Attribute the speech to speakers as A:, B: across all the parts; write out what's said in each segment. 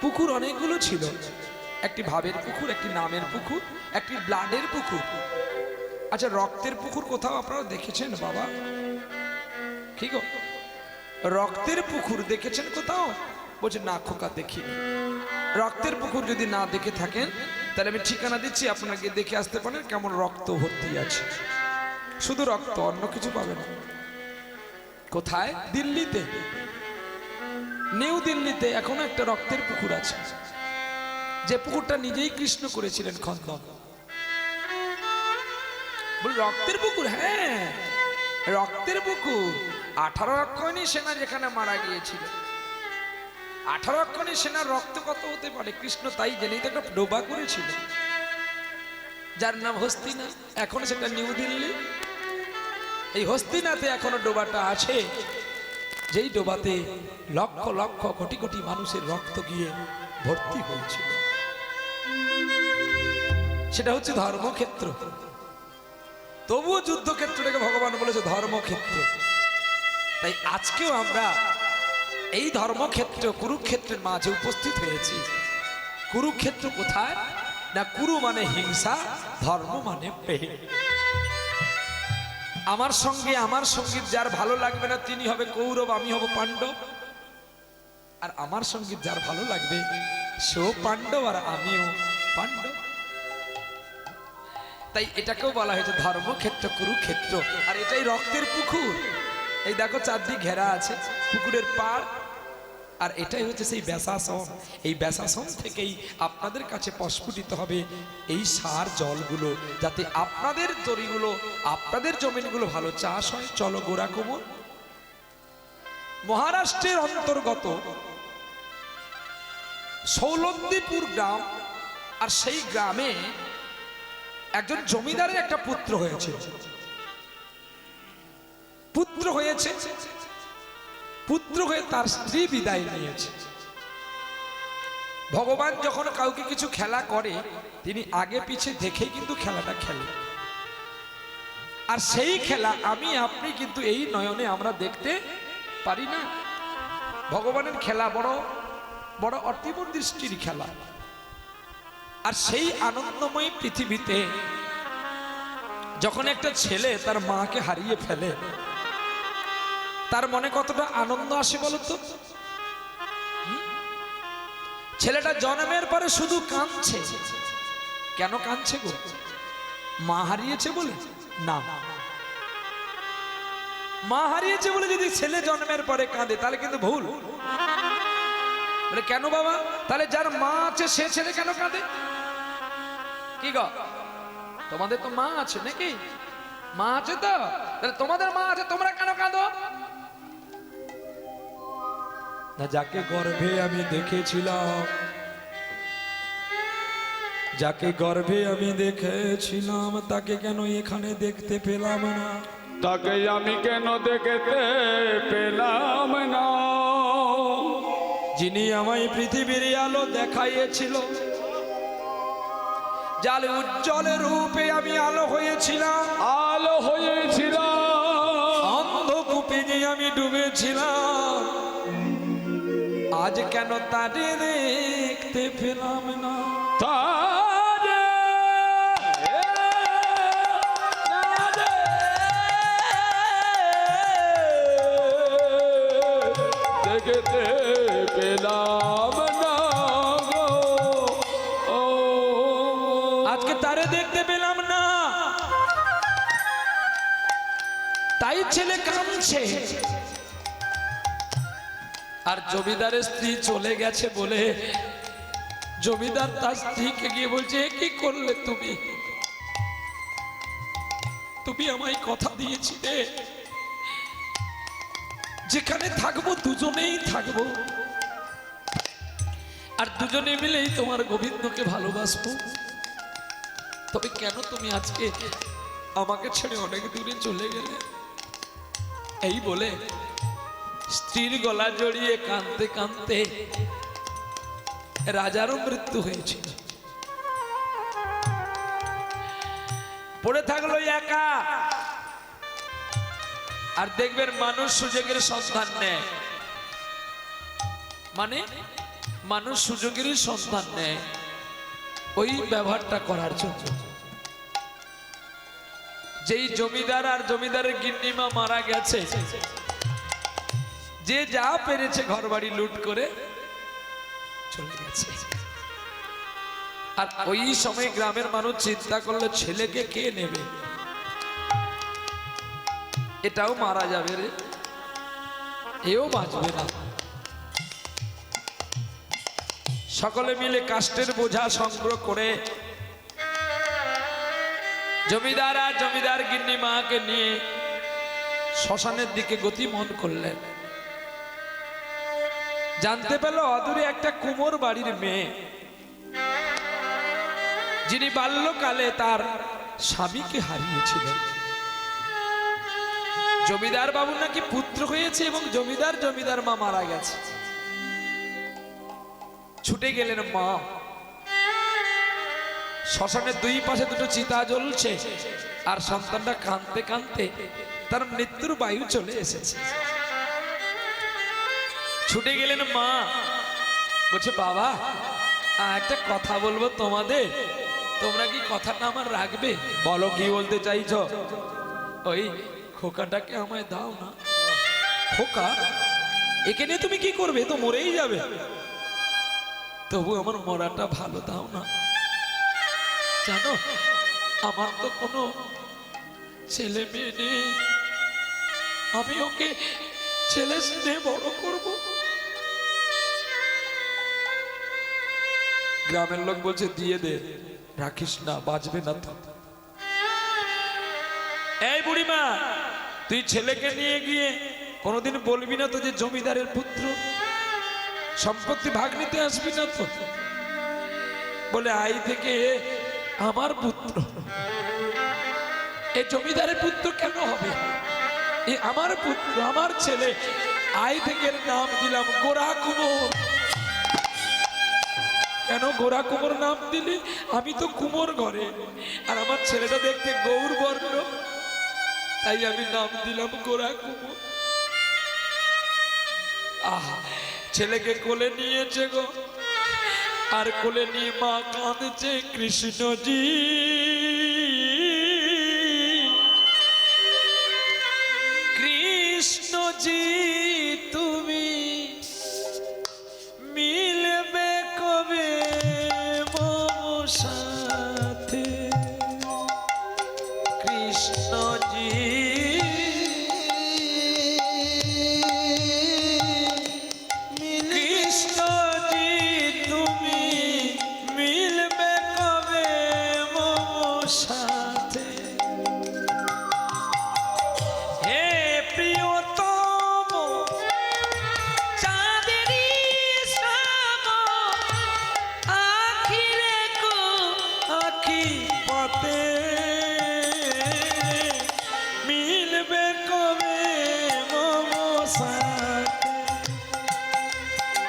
A: পুকুর অনেকগুলো ছিল। একটি ভাবের পুকুর, একটি নামের পুকুর, একটি ব্লাডের পুকুর। আচ্ছা রক্তের পুকুর কোথাও আপনারা দেখেছেন, বাবা? ঠিক রক্তের পুকুর দেখেছেন কোথাও? বলছে, না, খোকা দেখি রক্তের পুকুর যদি না দেখে থাকেন, তাহলে আমি ঠিকানা দিচ্ছি, আপনাকে দেখে আসতে পারেন কেমন রক্ত ভর্তি আছে। শুধু রক্ত, অন্য কিছু পাবেন না। কোথায়? দিল্লিতে। নিউ দিল্লিতে এখনও একটা রক্তের পুকুর আছে। যে পুকুরটা নিজেই কৃষ্ণ করেছিলেন খন্দন রক্তের পুকুর? হ্যাঁ রক্তের পুকুর। আঠারো অক্ষণী সেনা যেখানে মারা গিয়েছিল। আঠারো অক্ষণী সেনার রক্ত কত হতে পারে? কৃষ্ণ তাই জেনেই তো একটা ডোবা করেছিল। যার নাম হস্তিনা। এখন সেটা নিউ দিল্লি। এই হস্তিনাতে এখনও ডোবাটা আছে। যেই ডোবাতে লক্ষ লক্ষ কোটি কোটি মানুষের রক্ত গিয়ে ভর্তি হয়েছিল। সেটা হচ্ছে ধর্মক্ষেত্র। তবুও যুদ্ধক্ষেত্রটাকে ভগবান বলেছে ধর্মক্ষেত্র। তাই আজকেও আমরা এই ধর্মক্ষেত্র, কুরুক্ষেত্রের মাঝে উপস্থিত হয়েছি। কুরুক্ষেত্র কোথায়? না কুরু মানে হিংসা, ধর্ম মানে প্রেম। আমার সঙ্গে, আমার সংগীত যার ভালো লাগবে না, তিনি হবে কৌরব, আমি হব পাণ্ডব। আর আমার সংগীত যার ভালো লাগবে, সেও পাণ্ডব আর আমিও পাণ্ডব। তাই এটাকেও বলা হয়েছে ধর্মক্ষেত্র, কুরুক্ষেত্র। আর এটাই রক্তের পুকুর। এই দেখো চারদিক ঘেরা আছে, পুকুরের পাড়। আর এটাই হচ্ছে সেই ব্যাসাসন। এই ব্যাসাসন থেকেই আপনাদের কাছে প্রস্ফুটিত হবে এই সার জলগুলো, যাতে আপনাদের তরিগুলো আপনাদের জমিনগুলো ভালো চাষ হয়। চলো গোড়া কোমর মহারাষ্ট্রের অন্তর্গত সৌলন্দীপুর গ্রাম, আর সেই গ্রামে একজন জমিদারের একটা পুত্র হয়েছে পুত্র হয়েছে পুত্র হয়ে তার স্ত্রী বিদায় নিয়েছে। ভগবান যখন কাউকে কিছু খেলা করে, তিনি আগে পিছে দেখেই কিন্তু খেলাটা খেলে। আর সেই খেলা আমি, আপনি কিন্তু এই নয়নে আমরা দেখতে পারি না। ভগবানের খেলা বড় বড় অতীব দৃষ্টির খেলা। আর সেই আনন্দময় পৃথিবীতে যখন একটা ছেলে তার মাকে হারিয়ে ফেলে তার মনে কতটা আনন্দ আসে বলতো? ছেলেটা জন্মের পরে শুধু কাঁদছে। কেন কাঁদছে গো? মা হারিয়েছে বলে? না। মা হারিয়েছে বলে যদি ছেলে জন্মের পরে কাঁদে, তাহলে কিন্তু ভুল। বলে, কেন বাবা? তাহলে যার মা আছে, সে ছেলে কেন কাঁদে? কি গো? তোমাদের তো মা আছে নাকি? মা আছে তো? তাহলে তোমাদের মা আছে, তোমরা কেন কাঁদো? না যাকে গর্ভে আমি দেখেছিলাম যাকে গর্ভে আমি দেখেছিলাম তাকে কেন এখানে দেখতে পেলাম না?
B: তাকে আমি কেন দেখতে পেলাম না?
A: যিনি আমায় পৃথিবীর আলো দেখাইয়েছিল যার উজ্জ্বল রূপে আমি আলো হয়েছিলাম
B: আলো হয়েছিলাম
A: অন্ধকূপে যে আমি ডুবেছিলাম আজ কেন তারে দেখতে পেলাম না?
B: দেখতে পেলাম না
A: আজকে তারে দেখতে পেলাম না। তাই ছেলে কাঁদছে। আর জমিদারের স্ত্রী চলে গেছে বলে জমিদার তার স্ত্রীকে গিয়ে বলছে কি করলে তুমি? তুমি আমায় কথা দিয়েছিলে। যেখানে থাকব দুজনেই থাকব। আর দুজনে মিলেই তোমার গোবিন্দকে ভালোবাসবো। তবে কেন তুমি আজকে আমাকে ছেড়ে অনেক দূরে চলে গেলে? এই বলে স্ত্রীর গলা জড়িয়ে কাঁদতে কাঁদতে রাজারও মৃত্যু হয়েছিল পড়ে থাকল একা। আর দেখবেন মানুষ সুযোগের সন্ধান নেয়। মানে মানুষ সুযোগেরই সন্ধান নেয় ওই ব্যবহারটা করার জন্য। যেই জমিদার আর জমিদারের গিন্নিমা মারা গেছে যে যা পেরেছে ঘর বাড়ি লুট করে চলে গেছে। আর ওই সময় গ্রামের মানুষ চিন্তা করল, ছেলেকে কে নেবে? এটাও মারা যাবে রে। এও বাঁচবে না। সকলে মিলে কাষ্টের বোঝা সংগ্রহ করে জমিদার আর জমিদার গিন্নি মাকে নিয়ে শ্মশানের দিকে গতিমন করলেন। জানতে পেল অদূরে একটা কুমোর বাড়ির মেয়ে। যিনি বাল্যকালে তার স্বামীকে হারিয়েছিলেন। জমিদার বাবু নাকি পুত্র হয়েছে এবং জমিদার জমিদার মা মারা গেছে। ছুটে গেলেন মা। শ্মশানের দুই পাশে দুটো চিতা জ্বলছে, আর সন্তানটা কাঁদতে কাঁদতে তার মৃত্যুর বায়ু চলে এসেছে। ছুটে গেলেন মা। বলছে, বাবা একটা কথা বলব তোমাদের। তোমরা কি কথাটা আমার রাখবে? বলো, কি বলতে চাইছ? ওই খোকাটাকে আমায় দাও না। খোকা, একে নিয়ে তুমি কি করবে? তো মরেই যাবে। তবু আমার মরাটা ভালো, দাও না। জানো, আমার তো কোনো ছেলে মেয়ে নেই। আমি ওকে ছেলে স্নেহ বড় করব। গ্রামের লোক বলছে, দিয়ে দে, রাখিস না, বাঁচবে না তো। এই বুড়িমা, তুই ছেলেকে নিয়ে গিয়ে কোনোদিন বলবি না তো যে জমিদারের পুত্র? সম্পত্তি ভাগ নিতে আসবি না তো? বলে, আই থেকে আমার পুত্র। এ জমিদারের পুত্র কেন হবে? এ আমার পুত্র, আমার ছেলে। আই থেকে নাম দিলাম গোরা কুমোর কেন গোরা কুমোর নাম দিলি? আমি তো কুমোর ঘরে। আর আমার ছেলেটা দেখতে গৌর বর্ণ। তাই আমি নাম দিলাম গোরা কুমোর। আহা, ছেলেকে কোলে নিয়েছে গো। আর কোলে নিয়ে মা কাঁদছে কৃষ্ণজি কৃষ্ণজি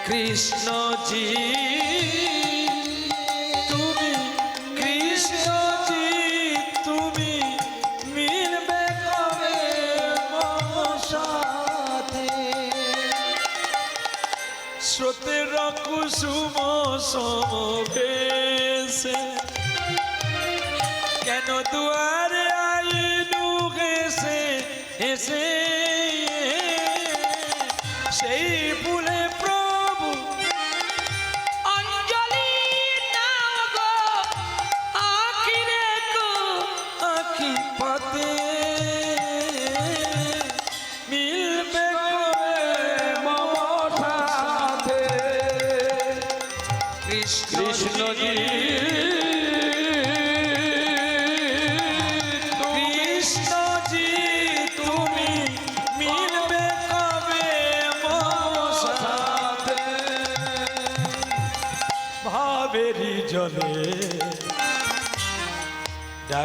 A: কৃষ্ণজি তুমি কৃষ্ণজি তুমি মিলবে কবে সাথে? স্রোতের কুসুম সমবেশে কেন দুয়ারে আইনু এসে এসে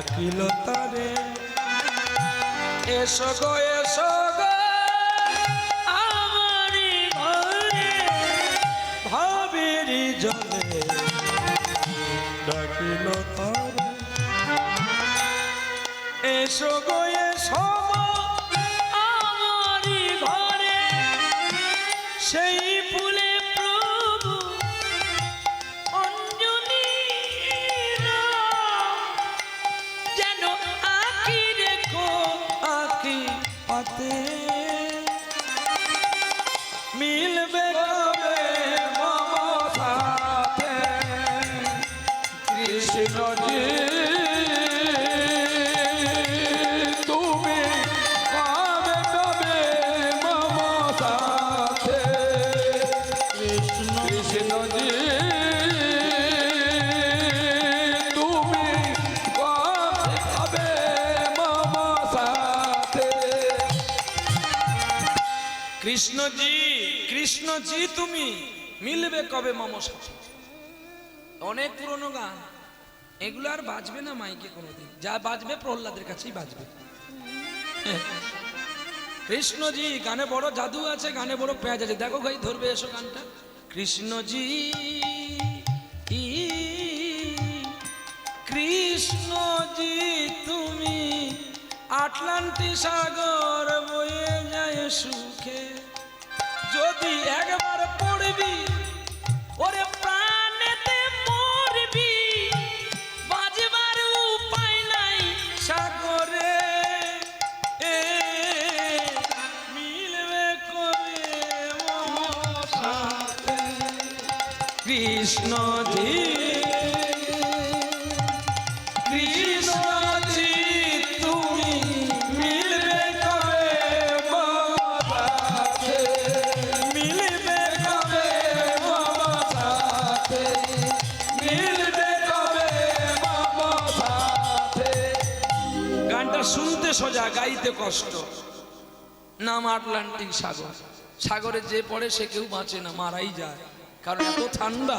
A: ডাকিল তারে। এসো গো এসো গো। আমারি ঘরে ভাবেরি জলে ডাকিল তারে। এসো গো
B: কৃষ্ণজি তুমি কবে কবে মামা সাথে
C: কৃষ্ণ
B: তুমি কবে কবে মামা সাথে
A: কৃষ্ণজি, তুমি মিলবে কবে মম সাথে অনেক পুরনো গান। এগুলো আর বাজবে না মাইকে কোনোদিন। যা বাজবে প্রহ্লাদের কাছেই বাজবে। কৃষ্ণজি, গানে বড় জাদু আছে, গানে বড় পেঁয়াজ আছে। দেখো ভাই, ধরবে এসো গানটা। কৃষ্ণজি কৃষ্ণজি, তুমি আটলান্টি সাগর বয়ে যায় সুখে। যদি একবার পড়বি, ওরে প্রাণেতে সোজা কষ্ট। নাম আটলান্টিক সাগর। সাগরে যে পড়ে সে কেউ বাঁচে না, মারাই যায়। কারণ এত ঠান্ডা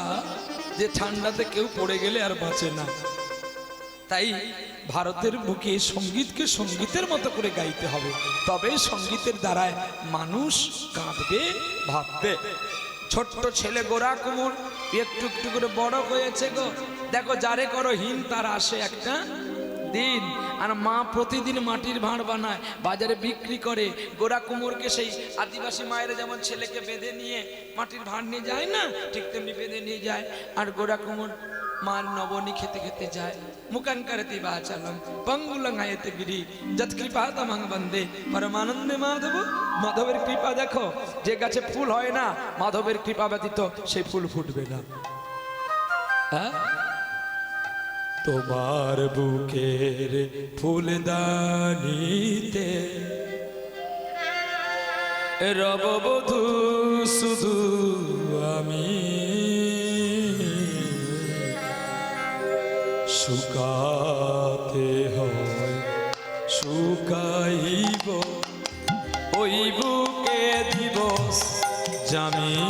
A: যে ঠান্ডাতে কেউ পড়ে গেলে আর বাঁচে না। তাই ভারতের বুকে সঙ্গীতকে সঙ্গীতের মতো করে গাইতে হবে। তবে সঙ্গীতের দ্বারায় মানুষ কাঁদবে, ভাববে। ছোট্ট ছেলে গোরা কুমুর, একটু একটু করে বড় হয়েছে গো। দেখো, যারে করো হীন তার আসে একটা দিন আর মা প্রতিদিন মাটির ভাঁড় বানায়, বাজারে বিক্রি করে। গোরা কুমোরকে সেই আদিবাসী মায়েরা যেমন ছেলেকে বেঁধে নিয়ে মাটির ভাঁড় নিয়ে যায় না, ঠিক তেমনি বেঁধে নিয়ে যায়। আর গোরা কুমোর মার নবনী খেতে খেতে যায়। মুকান করতি বাচালম পঙ্গুলং আয়তে গিরি। যত কৃপা তামাং বন্দে। পরমানন্দে মাধব, মাধবের কৃপা দেখো। যে গাছে ফুল হয় না, মাধবের কৃপা ব্যতীত সেই ফুল ফুটবে না। হ্যাঁ? তোমার বুকের ফুলদানিতে রববধূ শুধু আমি। শুকাতে হয় শুকাইব ওই বুকে দিবস জামি।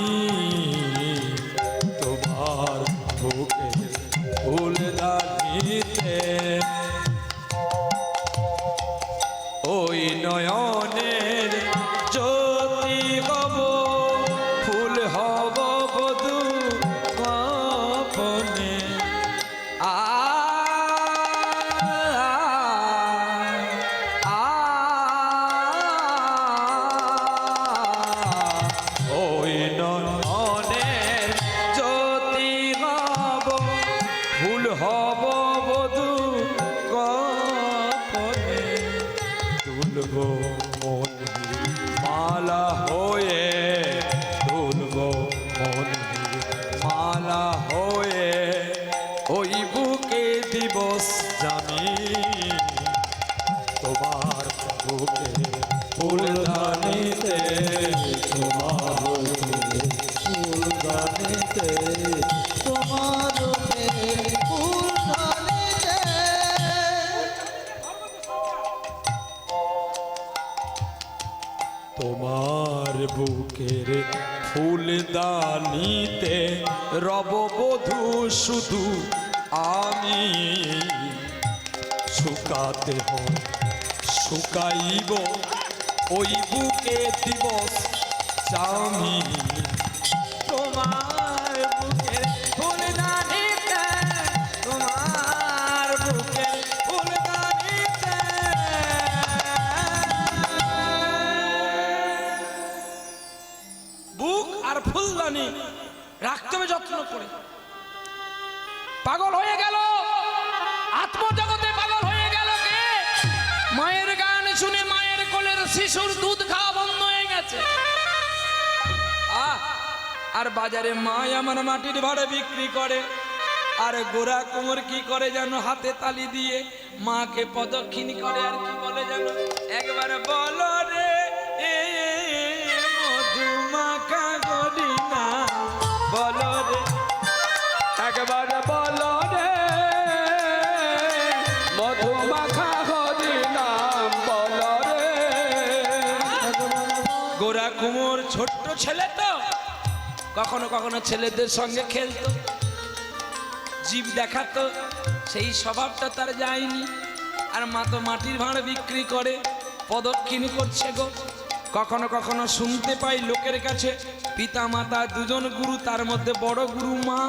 A: শুকাইব ওই বুকে দিবস চামি তোমার বুকের বুক আর ফুলদানি রাখতে যত্ন করে। পাগল হয়ে গেল। আত্মজগতে শিশুর দুধ খাওয়া বন্ধ হয়ে গেছে। আর বাজারে মা আমার মাটির ভাড়ে বিক্রি করে। আর গোরা কোমর কি করে যেন হাতে তালি দিয়ে মাকে প্রদক্ষিণ করে, আর কি বলে যেন? একবার বলো রে মধুমাখা গরিনা বলো রে।
B: একবার বলো
A: ছেলে তো? কখনো কখনো ছেলেদের সঙ্গে খেলতো। জীব দেখাতো, সেই স্বভাবটা তার যায়নি। আর মা তো মাটির ভাঁড় বিক্রি করে প্রদক্ষিণ করছে গো। কখনো কখনো শুনতে পাই লোকের কাছে পিতা মাতা দুজন গুরু, তার মধ্যে বড় গুরু মা।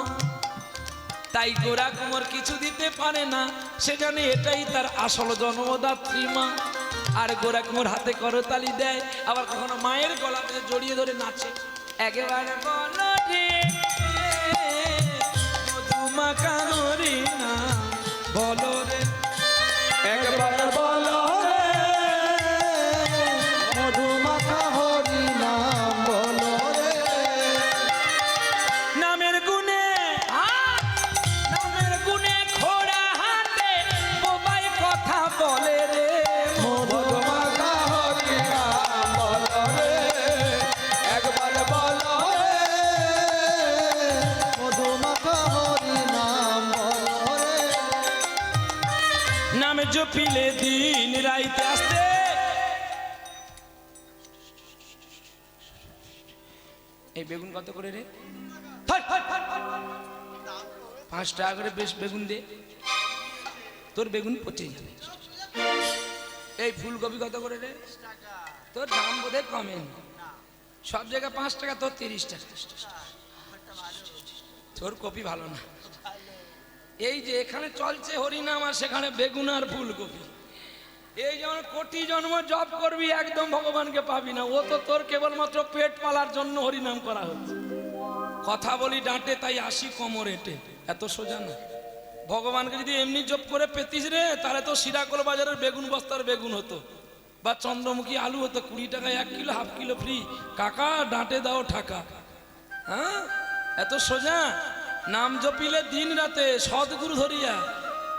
A: তাই গোরা কুমার কিছু দিতে পারে না, সে জানে এটাই তার আসল জন্মদাত্রী মা। আর গোরা কুমোর হাতে করতালি দেয় আবার কখনো মায়ের গলাতে জড়িয়ে ধরে নাচে। একেবারে বলো হরিণা,
C: নামে
A: জপিলে দিন রাইতে আসতে। এই বেগুন কত করে রে। পাঁচ টাকা করে বেশ বেগুন দে। তোর বেগুন পচে যাবে। এই ফুলকপি কত করে রে? তোর দাম বোধহয় কমে সব জায়গায় পাঁচ টাকা, তোর তিরিশ টাকা। তোর কপি ভালো না। এই যে এখানে চলছে হরিনাম আর সেখানে বেগুন আর ফুলকপি। এই যেমন কোটি জন্ম জপ করবি, একদম ভগবানকে পাবি না। ও তো তোর কেবলমাত্র পেট পালার জন্য হরিনাম করা হচ্ছে। কথা বলি ডাঁটে, তাই আসি কমর এটে এত সোজা না। ভগবানকে যদি এমনি জপ করে পেতিস রে, তাহলে তো সিরাকল বাজারের বেগুন বস্তার বেগুন হতো। বা চন্দ্রমুখী আলু হতো, কুড়ি টাকায় এক কিলো, হাফ কিলো ফ্রি কাকা, ডাঁটে দাও ঠাকা। হ্যাঁ? এত সোজা? নাম জপিলে দিন রাতে, সদ্গুরু ধরিয়া।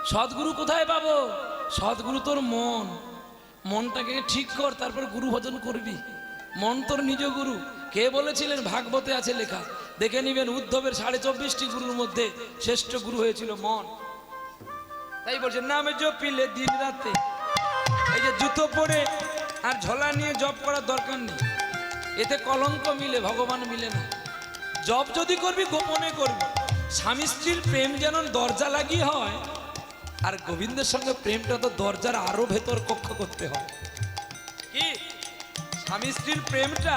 A: সদ্গুরু কোথায় পাবো? সদ্গুরু তোর মন। মনটাকে ঠিক কর, তারপর গুরু ভজন করবি। মন তোর নিজ গুরু। কে বলেছিলেন? ভাগবতে আছে লেখা। দেখে নিবেন উদ্ধবের সাড়ে চব্বিশটি গুরুর মধ্যে শ্রেষ্ঠ গুরু হয়েছিল মন। তাই বলছে নামে জপিলে দিন রাতে। এই যে জুতো পরে আর ঝোলা নিয়ে জব করার দরকার নেই। এতে কলঙ্ক মিলে, ভগবান মিলে না। জব যদি করবি, গোপনে করবি। স্বামী স্ত্রীর প্রেম যেন দরজা লাগিয়ে হয়, আর গোবিন্দের সঙ্গে প্রেমটা তো দরজার আরও ভেতর কক্ষ করতে হয়। কি? স্বামী স্ত্রীর প্রেমটা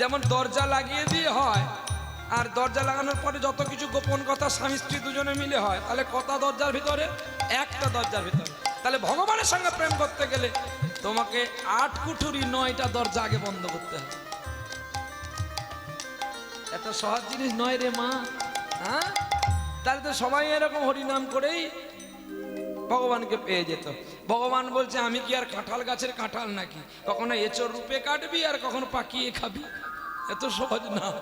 A: যেমন দরজা লাগিয়ে দিয়ে হয়, আর দরজা লাগানোর পরে যত কিছু গোপন কথা স্বামী স্ত্রী দুজনে মিলে হয়, তাহলে কথা দরজার ভিতরে? একটা দরজার ভিতরে। তাহলে ভগবানের সঙ্গে প্রেম করতে গেলে তোমাকে আট কুঠুরি নয়টা দরজা আগে বন্ধ করতে হবে। এত সহজ জিনিস নয় রে মা। হ্যাঁ? তাহলে তো সবাই এরকম হরিনাম করেই ভগবানকে পেয়ে যেত। ভগবান বলছে, আমি কি আর কাঁঠাল গাছের কাঁঠাল নাকি? কখনো এচোর রূপে কাটবি আর কখনো পাকিয়ে খাবি? এত সহজ না।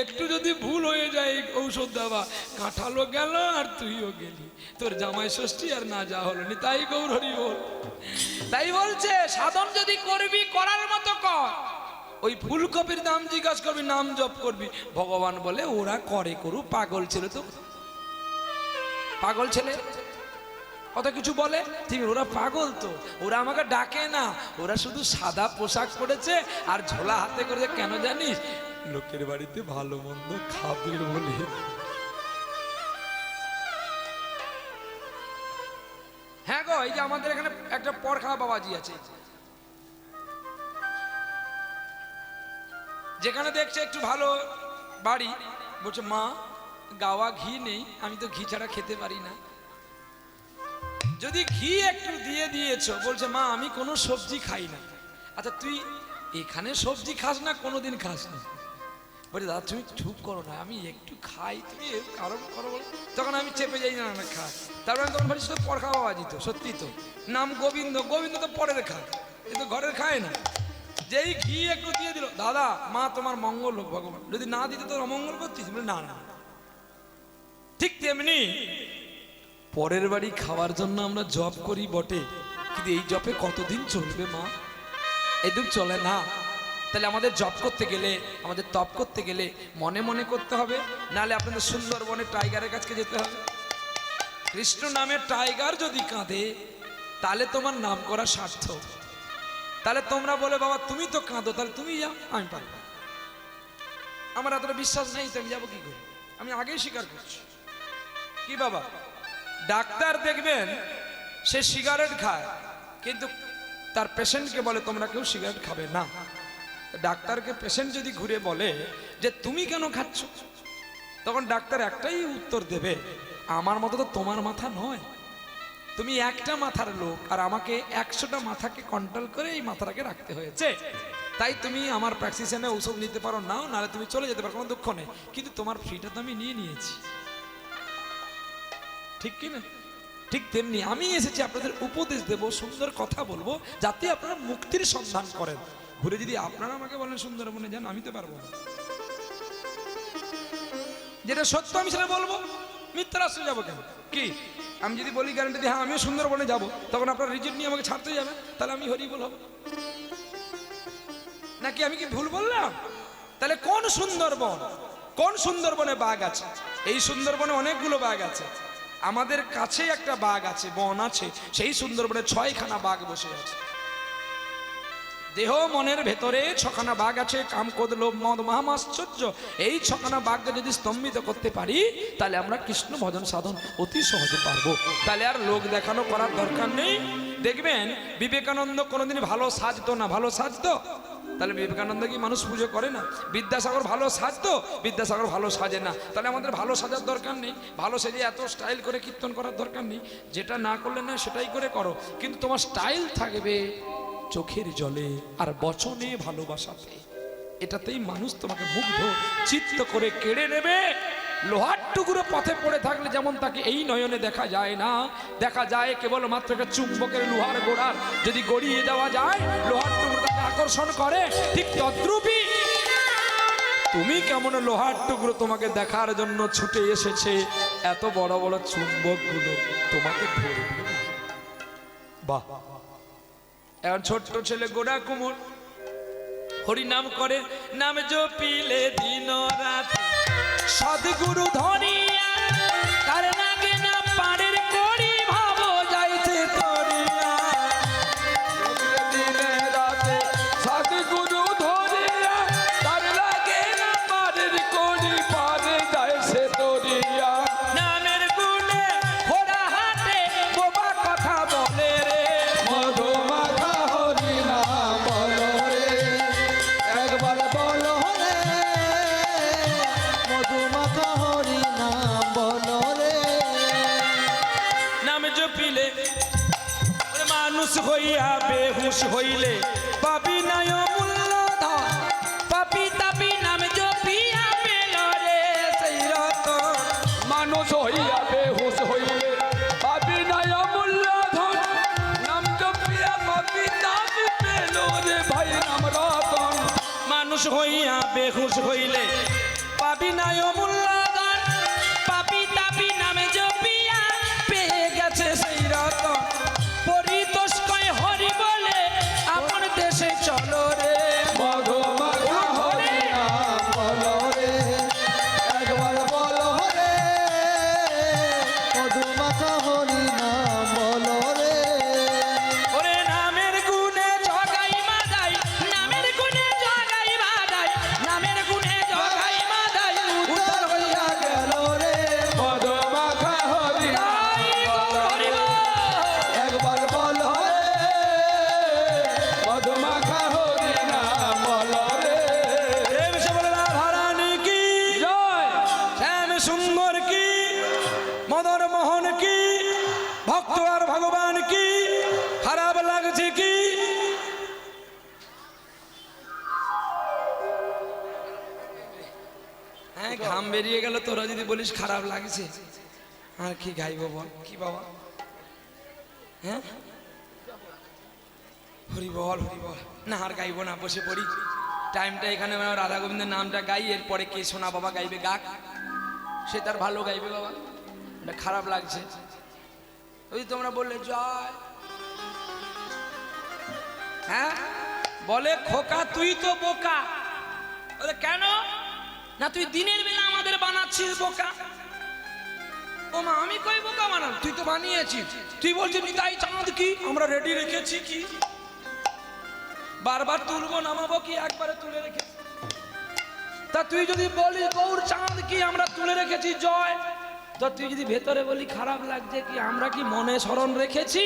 A: একটু যদি ভুল হয়ে যায়, ঔষধ দেওয়া, কাঁঠালও গেল আর তুইও গেলি। তোর জামাই ষষ্ঠী আর না যা হলো নি। তাই গৌর হরি বল। তাই বলছে, সাধন যদি করবি, করার মতো কর। ওই ফুলকপির নাম জিজ্ঞাসা করবি নাম জপ করবি। ভগবান বলে ওরা করে করু পাগল ছেলে তো। পাগল ছেলে? কত কিছু বলে? ঠিক ওরা পাগল তো। ওরা আমাকে ডাকে না। ওরা শুধু সাদা পোশাক পরেছে আর ঝোলা হাতে করেছে। কেন জানিস? লোকের বাড়িতে ভালো মন্দ খাবে বলে। হ্যাঁ গো এই যে আমাদের এখানে একটা পরখা বাবাজি আছে। যেখানে দেখছে একটু ভালো বাড়ি, বলছে, মা, গাওয়া ঘি নেই, আমি তো ঘি ছাড়া খেতে পারি না। যদি ঘি একটু দিয়ে দিয়েছ, বলছে, মা, আমি কোনো সবজি খাই না। আচ্ছা তুই এখানে সবজি খাস না, কোনোদিন খাস না? বলে দাদা, তুমি চুপ করো না, আমি একটু খাই, তুমি কারণ করো বলো। তখন আমি চেপে যাই, না না খা। তারপরে আমি তখন ভাবি শুধু পর খাওয়া বাজি তো, সত্যি তো। নাম গোবিন্দ গোবিন্দ তো পরের খা কিন্তু ঘরের খায় না। যেই ঘি একটু দিয়ে দিল, দাদা, মা তোমার মঙ্গল হোক, ভগবান। যদি না দিতে তোর অমঙ্গল করছিস? বলে, না না। ঠিক তেমনি পরের বাড়ি খাওয়ার জন্য আমরা জব করি বটে। কিন্তু এই জবে কতদিন চলবে, মা? এদুক চলে না। তাহলে আমাদের জব করতে গেলে, আমাদের তপ করতে গেলে মনে মনে করতে হবে। নালে আপনাদের সুন্দরবনে টাইগারের কাছে যেতে হবে। কৃষ্ণ নামের টাইগার যদি কাঁদে, তাহলে তোমার নাম করা সার্থক। তাহলে তোমরা বলে, বাবা, তুমি তো কাঁদো, তাহলে তুমি যাও, আমি পারব। আমার এতটা বিশ্বাস নেই তো আমি যাব কি করে? আমি আগেই স্বীকার করছি। কি বাবা? ডাক্তার দেখবেন, সে সিগারেট খায়, কিন্তু তার পেশেন্টকে বলে, তোমরা কেউ সিগারেট খাবে না। ডাক্তারকে পেশেন্ট যদি ঘুরে বলে যে, তুমি কেন খাচ্ছ? তখন ডাক্তার একটাই উত্তর দেবে, আমার মতো তো তোমার মাথা নয়। তুমি একটা মাথার লোক আর আমাকে একশোটা মাথাকে কন্ট্রোল করে এই মাথাটাকে রাখতে হয়েছে। তাই তুমি আমার প্র্যাকটিসিয়ানে ওষুধ নিতে পারো, নাও, নাহলে তুমি চলে যেতে পারো, কোনো দুঃখ নেই। কিন্তু তোমার ফ্রিটা তো আমি নিয়ে নিয়েছি। ঠিক কি না? ঠিক তেমনি আমি এসেছি আপনাদের উপদেশ দেব, সুন্দর কথা বলব, যাতে আপনারা মুক্তির সন্ধান করেন। ঘুরে যদি আপনারা আমাকে বলেন, সুন্দরবনে যান, আমি তো পারব না। যেটা সত্য আমি সেটা বলব। মিথ্যা রাস্তায় যাব কেন? কি? আমি যদি বলি গ্যারান্টি দিই হ্যাঁ আমিও সুন্দরবনে যাব। তখন আপনার রিজিট নিয়ে আমাকে ছাড়তে যাবে। তাহলে আমি হরি বলব নাকি আমি কি ভুল বললাম? তাহলে কোন সুন্দরবন? কোন সুন্দরবনে বাঘ আছে? এই সুন্দরবনে অনেকগুলো বাঘ আছে। আমাদের কাছেই একটা বাঘ আছে, বন আছে। সেই সুন্দরবনে ছয়খানা বাঘ বসে আছে। দেহ মনের ভেতরে ছখানা বাঘ আছে, কাম কোদ লোভ, মদ মহামাশ্চর্য এই ছখানা বাঘকে যদি স্তম্ভিত করতে পারি, তাহলে আমরা কৃষ্ণ ভজন সাধন অতি সহজে পারব। তাহলে আর লোক দেখানো করার দরকার নেই। দেখবেন, বিবেকানন্দ কোনোদিন ভালো সাজতো না, ভালো সাজতো? তাহলে বিবেকানন্দ কি মানুষ পুজো করে না? বিদ্যাসাগর ভালো সাজতো? বিদ্যাসাগর ভালো সাজে না। তাহলে আমাদের ভালো সাজার দরকার নেই। ভালো সেজে এত স্টাইল করে কীর্তন করার দরকার নেই। যেটা না করলে না সেটাই করে করো। কিন্তু তোমার স্টাইল থাকবে। চোখের জলে আর বচনে ভালোবাসাতে। এটাতেই মানুষ তোমাকে মুগ্ধ, চিত্ত করে কেড়ে নেবে। লোহার টুকরো পথে পড়ে থাকলে যেমন তাকে এই নয়নে দেখা যায় না, দেখা যায় কেবল মাত্র একটা চুম্বকের লোহার গোড়ার। যদি গড়িয়ে দেওয়া যায়, লোহার টুকরো তাকে আকর্ষণ করে, ঠিক তদ্রুপই। তুমি কেমন লোহার টুকরো তোমাকে দেখার জন্য ছুটে এসেছে, এত বড় বড় চুম্বকগুলো তোমাকে ধরবে। বাহ। এখন ছোট্ট ছেলে গোড়া কুমোর হরি নাম করে, নাম জপিলে দিন রাত সদগুরু ধনী তার
C: মধুমাখা হরি নাম
A: বলিস খারাপ লাগছে? আর কি গাইব বল? কি বাবা? হ্যাঁ? হরি বল হরি বল। না, আর গাইবো না, বসে পড়ি। টাইমটা এখানে রাধা গোবিন্দের নামটা গাই, এরপরে কে সোনা বাবা গাইবে গাক। সে তার ভালো গাইবে বাবা। এটা খারাপ লাগছে। ওই তোমরা বললে, জয়। হ্যাঁ? বলে, খোকা, তুই তো বোকা। কেন? না, তুই দিনের বেলা বানাচ্ছিস বোকা? ও মা, আমি কই বোকা বানাম তুই তো বানিয়েছিস। তুই বলছিস নিতাই চাঁদ কি? আমরা রেডি রেখেছি কি? বারবার তুলবো, নামাবো কি? একবারে তুলে রেখেছি। তা তুই যদি বলিস গৌর চাঁদ কি, আমরা তুলে রেখেছি জয়। তো তুই যদি ভেতরে বলি খারাপ লাগছে কি, আমরা কি মনে স্মরণ রেখেছি?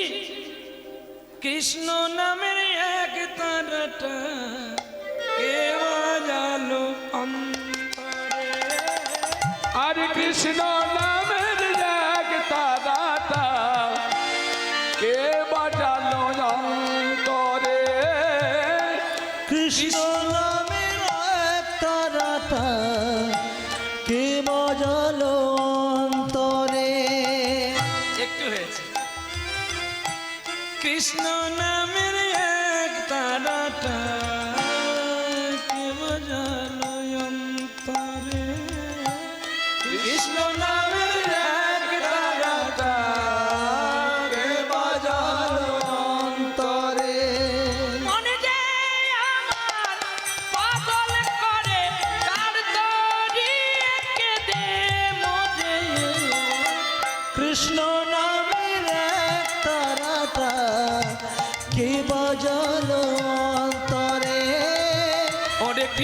A: কৃষ্ণ নামের এক তারাটা, কে বাজালো অন্তরে
B: আর কৃষ্ণ নামের এক তারাটা কে বাজালো অন্তরে?
C: কৃষ্ণ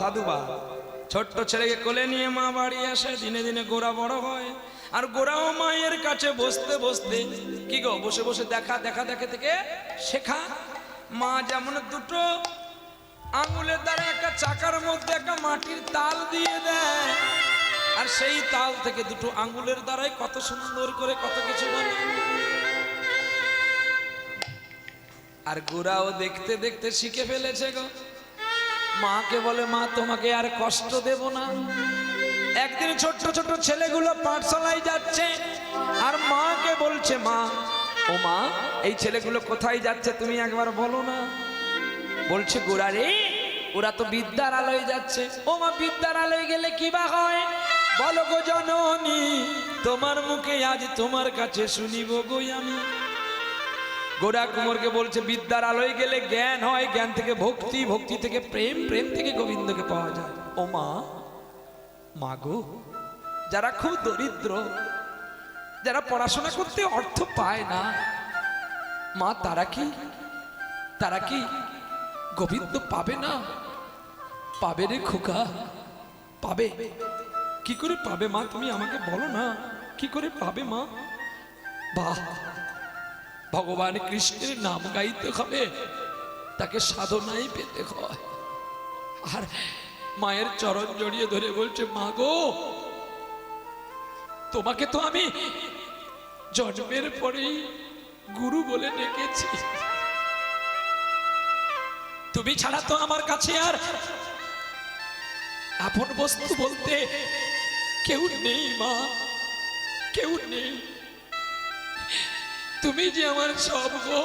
A: সাধুবাদ ছোট্ট ছেলেকে কোলে নিয়ে মা বাড়ি আসে, দিনে দিনে গোড়া বড় হয়। আর গোড়াও মায়ের কাছে বসতে বসতে কি গো, বসে বসে দেখা দেখা, দেখে থেকে শেখা। মা যেমন দুটো আঙুলের দ্বারা একটা চাকার মধ্যে একটা মাটির তাল দিয়ে দেয়, আর সেই তাল থেকে দুটো আঙুলের দ্বারাই কত সুন্দর করে কত কিছু বলে আর গোরাও দেখতে দেখতে শিখে ফেলেছে গো। মাকে বলে, মা, তোমাকে আর কষ্ট দেব না। একদিন ছোট্ট ছোট্ট ছেলেগুলো পাঠশালায় যাচ্ছে আর মাকে বলছে, মা, ও মা, এই ছেলেগুলো কোথায় যাচ্ছে তুমি একবার বলো না? বলছে, গোরা রে, ওরা তো বিদ্যার আলোয় যাচ্ছে। ও মা, বিদ্যার আলোয় গেলে কি বা হয়? বলো গো জননী, তোমার মুখে আজ তোমার কাছে শুনিব গো আমি। গোরা কুমারকে বলছে, বিদ্যার আলোয় গেলে জ্ঞান হয়, জ্ঞান থেকে ভক্তি ভক্তি থেকে প্রেম প্রেম থেকে গোবিন্দকে পাওয়া যায়। ও মা মা গো, যারা খুব দরিদ্র, যারা পড়াশোনা করতে অর্থ পায় না, মা, তারা কি তারা কি গোবিন্দ পাবে না? পাবে রে খোকা, পাবে। কি করে পাবে মা, তুমি আমাকে বলো না, কি করে পাবে মা? বাহ ভগবান কৃষ্ণের নাম গাইতে হবে। তাকে সাধনাই পেতে হয়। আর মায়ের চরণ জড়িয়ে ধরে বলছে, মা গো, তোমাকে তো আমি জন্মের পরেই গুরু বলে ডেকেছি। তুমি ছাড়া তো আমার কাছে আর আপন বস্তু বলতে কেউ নেই মা, কেউ নেই। তুমি যে আমার সব গো।